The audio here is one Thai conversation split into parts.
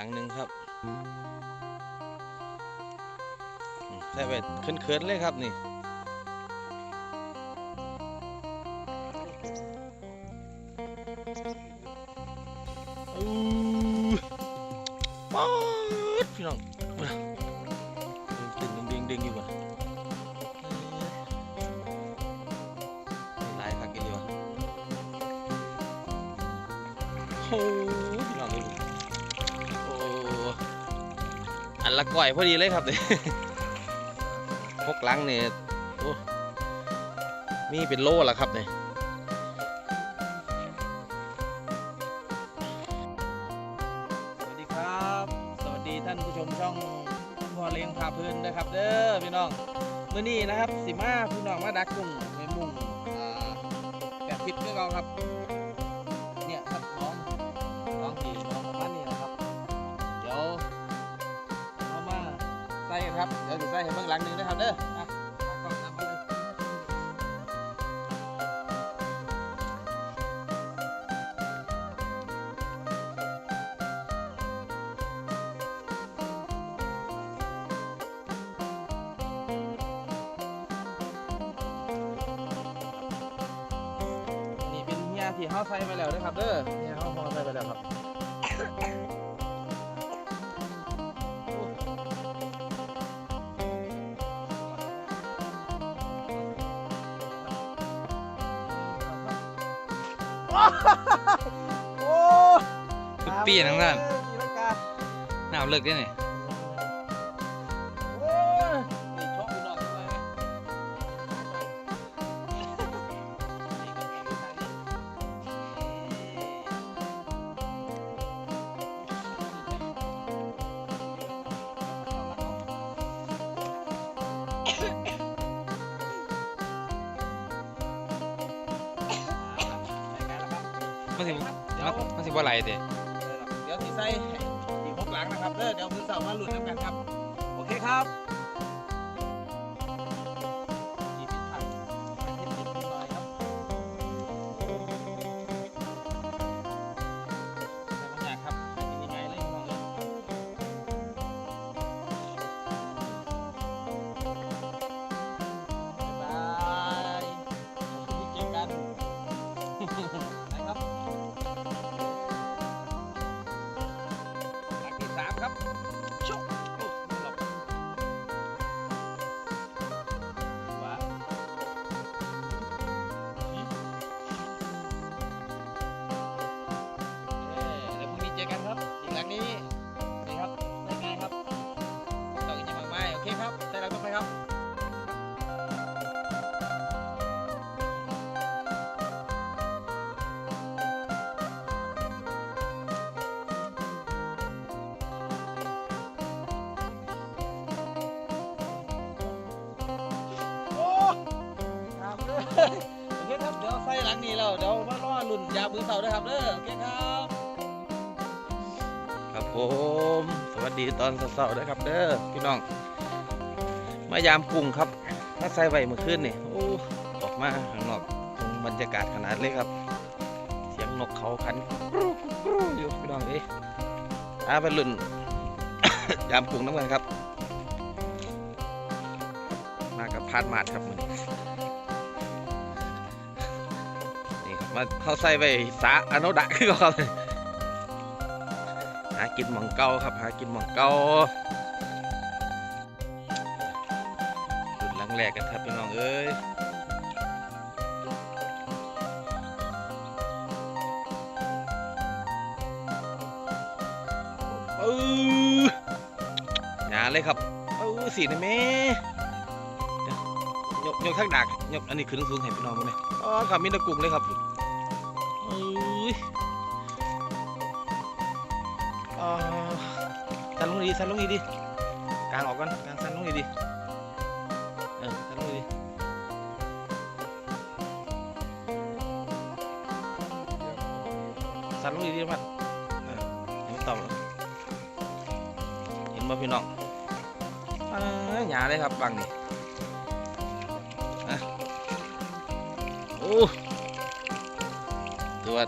ลังหนึ่งครับใส่ไปเขินๆเลยครับนี่ป๊าดพี่น้องมาดึงดึงดึงดึงอยู่ก่อนลายคักกินดีวะโอ้ นละก่อยพอดีเลยครับเนี่ยพกลังเนี่ยโอ้มีเป็นโลแล้วครับเนี่ยสวัสดีครับ สวัสดีท่านผู้ชมช่องพ่อเลี้ยงพาเพลินนะครับ เด้อพี่น้องเมื้อนี้นะครับสิมาพี่น้องมาดักกุ้งในมุงอ่าแบบพิษคือเราครับ ครับ เดี๋ยวจะใส่ให้เบื้องหลังหนึ่งนะครับเด้ออะมากล้องนำมาเลยนี่เป็นเฮียที่เขาใส่ไปแล้วนะครับเด้อเฮียเขาพอใส่ไปแล้วครับ โอ้ทุกปีทั้งนั้น ตีลังกา หนาวเลิกได้ไงโมันสิเดี๋ยวมันมันสิบ่ไรเดเดี๋ยวที่ใส่อีกพกหลังนะครับเด้อเดี๋ยวมือเสาร์มาหลุดน้ำกันครับ โอเคครับ ลังนี้นี่ครับได้ไงครับต้องอีกจะมากมโอเคครับได้หลังต่อไปครับโอ้ตามเลยโอเคครับ เดี๋ยวใส่หลังนี้แล้ว เดี๋ยวมาล่อลุ่นยามือเสาด้วยครับเด้อโอเคครับ ครับผม สวัสดีตอนเสาร์ด้วยครับเด้อพี่น้อง มายามกุ้งครับถ้าใส่ไว้เมื่อคืนนี่โอ้ออกมาข้างนอกตรงบรรยากาศขนาดเลยครับ เสียงนกเขาคันกรูกรูอยู่พี่น้องเอ้ยอาไปลุ่นยามกุ้งน้ำกันครับ มากับพาดมาดครับมันนี่ครับมาเข้าใส่ไว้สาอนุดะคือเขาเลย กินหมองเก่าครับ หากินหมองเก่าจุดหลังแรกกันครับพี่น้องเอ้ยเออหนาเลยครับเออสีนี่แม่ยกยกทักดักยกอันนี้ขึ้นสูงเห็นพี่น้องมั้ยอ๋อครับมีตะกรุ่มเลยครับเอ้ย อสันลงดีสันลงดีดิกางออกก่อนกางสันลงดีดิเออสันลงดีสันลงดีดิมันเออเห็นต่อมเห็นบ่พี่น้องอ่าหยาเลยครับบังนี่โอ้ตัว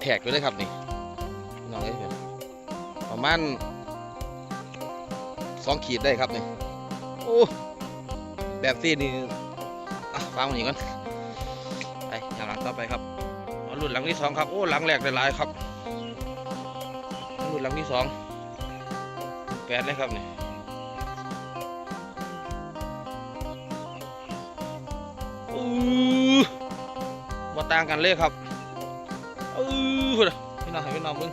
แทกไปเลยครับนี่ ประมาณสองขีดได้ครับนี่โอ้แบบซีนี่ฟังมันอีกก่อนไปอย่างหลังต่อไปครับรุ่นหลังที่สองครับโอ้หลังแรกหลายครับรุ่นหลังที่สองแปดเลยครับนี่อู้มาต่างกันเลยครับอู้พี่น้องพี่น้องมึง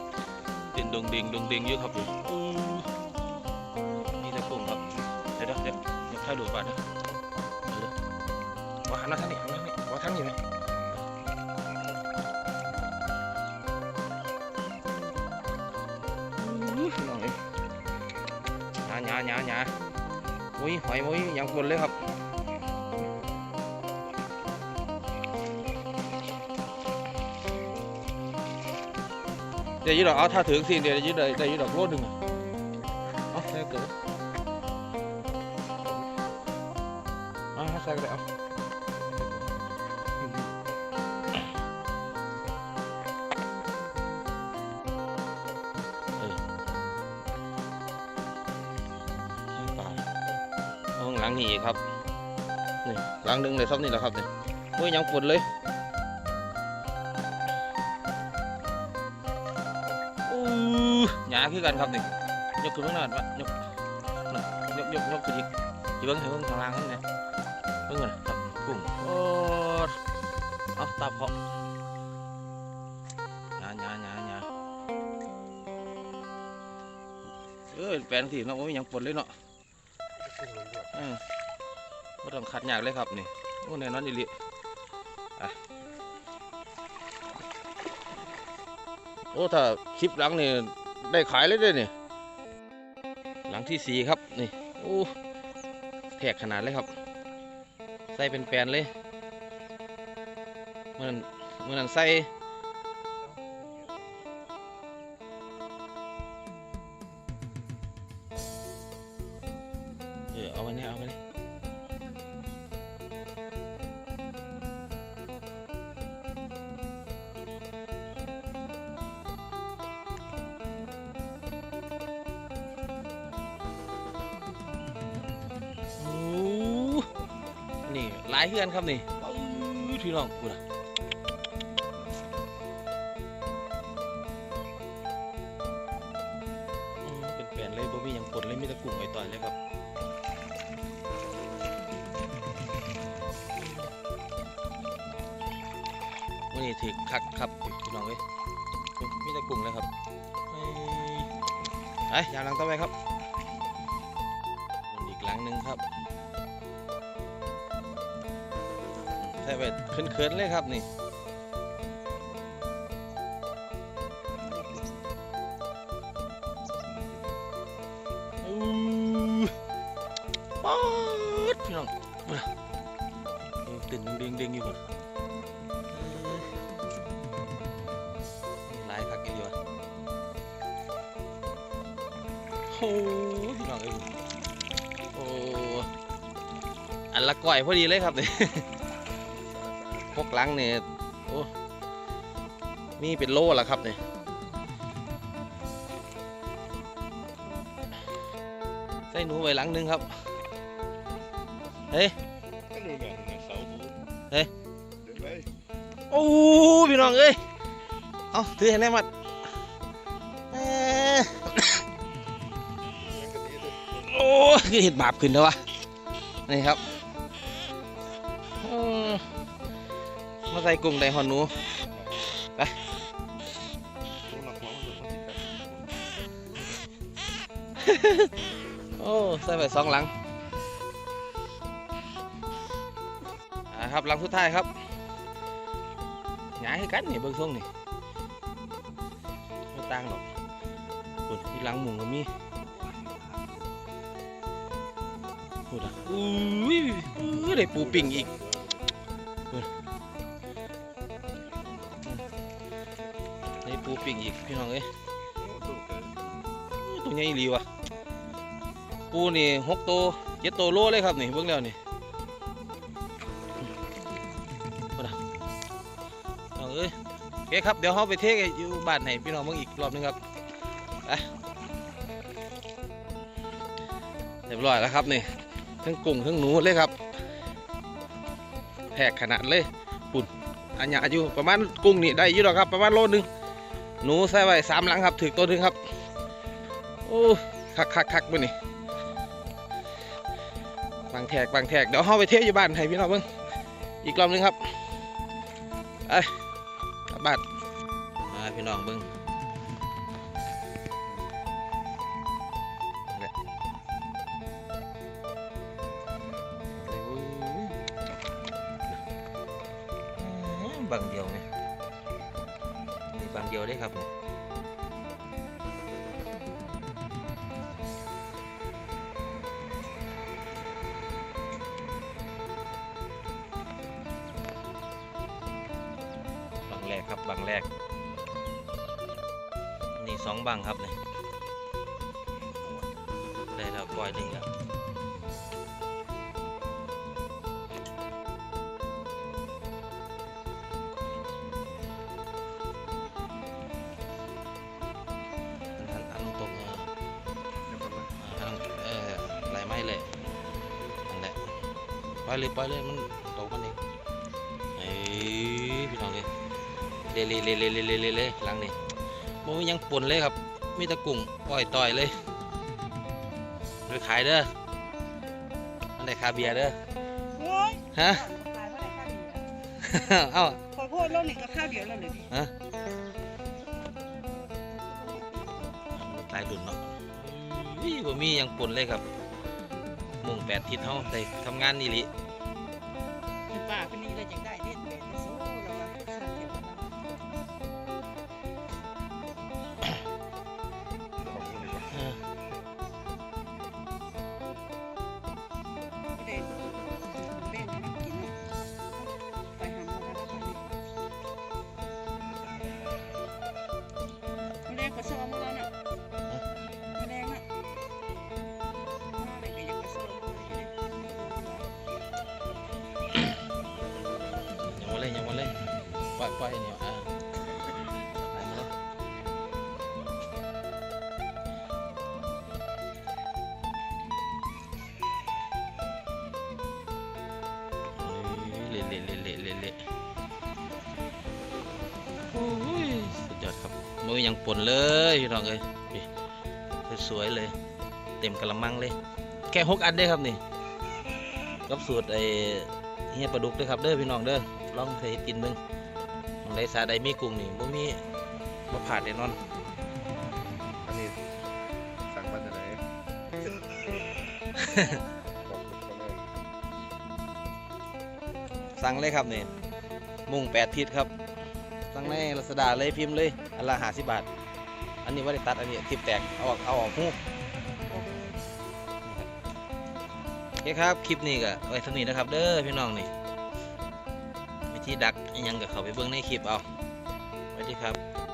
เด่นดงเดิงดงเดิงเยอะครับอยู่อู้นี่ตะกุ่งครับเดี๋ยวเดี๋ยวเดี๋ยวเดี๋ยวถ่ายรูปก่อนนะว่าหันมาทางนี้หันมาทางนี้ว่าทางนี้ไหมอู้พี่น้อยหยาหยาหยาหยามุ้ยหอยมุ้ยยังคนเลยครับ ดี๋ยวยืดดอกเอาถ้าถึงสิเดี๋ยวอยืดได้ได้อยืดดอกโลดหนึ่งอะเอาใส่เกิดเอาเอาใส่ก็ได้เอาเออใส่ปลาเอาข้างหลังนี่ครับนี่หลังหนึ่งเลยครับนี่แหละครับนี่เฮ้ยยังปวดเลย คือกันครับนี่ยกขึ้นมาหน่อยว่ายกน่ะยกยกยกขึ้นอีกอีเบิ้งให้เบิ้งข้างล่างนั่นไงเบิ้งก่อนครับกุ้งโอ้เอาตับเขาหยาหยาหยาหยาเออแปลงสิเนาะว่ยังปวดเลยเนาะเออไม่ต้องขัดยากเลยครับนี่โอ้แน่นอนอีหลีอะโอ้ถ้าคลิปหลังนี่ ได้ขายเลยด้วยนี่หลังที่สี่ครับนี่โอ้แทกขนาดเลยครับ ใส่เป็นแปนเลยเมื่อนั้นเมื่อนั้นใส่ ลายเฮือนครับนี่ปื๊ดพี่น้องกูนะเป็นแปลนเลยบ่มีหยังปนเลยมีต่กุ้งไว้ต่อยเลยครับวันนี้ถือคักครับพี่น้องเว้ยมีต่กุ้งเลยครับเอ้ยไปอย่างหลังต่อไปครับอีกหลังหนึ่งครับ ใช่ไปเคินๆเลยครับนี่ป๊าดพี่น้องมาตื่นเด้งเด้งอยู่ก่อนหลายคักอีเดียวโอ้พี่น้องเอ้ยโอ้อันละก่อยพอดีเลยครับเนี่ย พวกหลังเนี่ยโอ้มีเป็นโลละครับเนี่ยใส่หนูไว้หลังนึงครับ เฮ้ยเนี่ยเนี่ยเสาหูเฮ้ยโอ้พี่น้องเอ้ยเอาถือให้แน่มัดเอ้ยยังกะทิเลยโอ้คือเห็ดบาปขึ้นแล้ววะนี่ครับ ใส่กุ้งไดฮอนหนูตัวหลักหัวมันมันติดกันโอ้ใส่ไปสองหลังอ่าครับหลังสุดท้ายครับหงายให้กันนี่เบิ้งส่งนี่ไม่ต่างหรอกปุ่นที่หลังหมุงก็มีปุ่นอะอุ้ยอุ้ยได้ปูปิ่งอีก ได้ปูปิ่งอีกพี่น้องเอ้ยโอ้ตัวเกินตัวใหญ่อีหลีวะปูนี่หกตัวเจ็ดตัวโลเลยครับนี่เบิ่งแล้วนี่เอาล่ะเอาเอ้ยโอเคครับ เดี๋ยวเราไปเทกอยู่บ้านให้พี่น้องเบิ่งอีกรอบหนึงครับไปเรียบร้อยแล้วครับนี่ทั้งกุ้งทั้งหนูเลยครับแพกขนาดเลยปุ่นอันยาอยู่ประมาณกุ้งนี่ได้อยู่หรอกครับประมาณโลนึง หนูใส่ไว้สามหลังครับถือตัวนึงครับ โอ้คักคักคักมือนี่บางแทกบางแทกเดี๋ยวเฮาไปเทอยู่บ้านให้พี่น้องเบิ่งอีกรอบหนึงครับเอ้บ้านมาพี่น้องเบิ่งบางเดียวเนี่ย เดียวได้ครับบางแรกครับบางแรก นี่สองบางครับเนี่ยได้แล้วปล่อยหนึ่งแล้ว เลยปล่อยเลยมันตกมันเองเอ้ยพี่น้องเลยเละเละเละเละเละเละเละเละหลังนี่มันมีหยังป่นเลยครับมีแตะกุ้งปล่อยต่อยเลยไปขายเด้อมันได้คาเบียร์เด้อโอ้ยฮะขายเท่าไหร่ค่าเบียร์เอ้าขอโทษโลกหนึ่งก็ค่าเบียร์แล้วเลยดิหลายรุ่นเนาะอุ้ยบ่มีหยังป่นเลยครับมุ่งแปดทิศเฮาได้ทำงานนี่ลิ ให้ป้าคนนี้ ปล่อยปเนี่ยอ่าไปมาเละเละเละเละเละโอ้ยสุดยอดครับมือยังปนเลยพี่น้องเอ้ยสวยเลย เต็มกระมังเลย แค่หกอันได้ครับนี่กับสูตรไอ้เฮียปลาดุกด้อครับเด้อพี่น้องเด้อลองเคยกินมอง ได้สาใดมีกุ้งนี่บ่มีบ่ผ่านแน่นอนอันนี้สั่งมาจากไหนบอกเขาเลยสั่งเลยครับนี่มุ่งแปดทิศครับสั่งในลัสดาเลยพิมพ์เลยอันละห้าสิบบาท อันนี้ว่าได้ตัดอันนี้ทิปแตกเอาออกเอาออกหูโอเคครับคลิปนี้ก็ไว้เท่านี้นะครับ เด้อพี่น้องนี่วิธีดักอิห ยังกับเขาไปเบิ่งในคลิปเอาสวัสดีครับ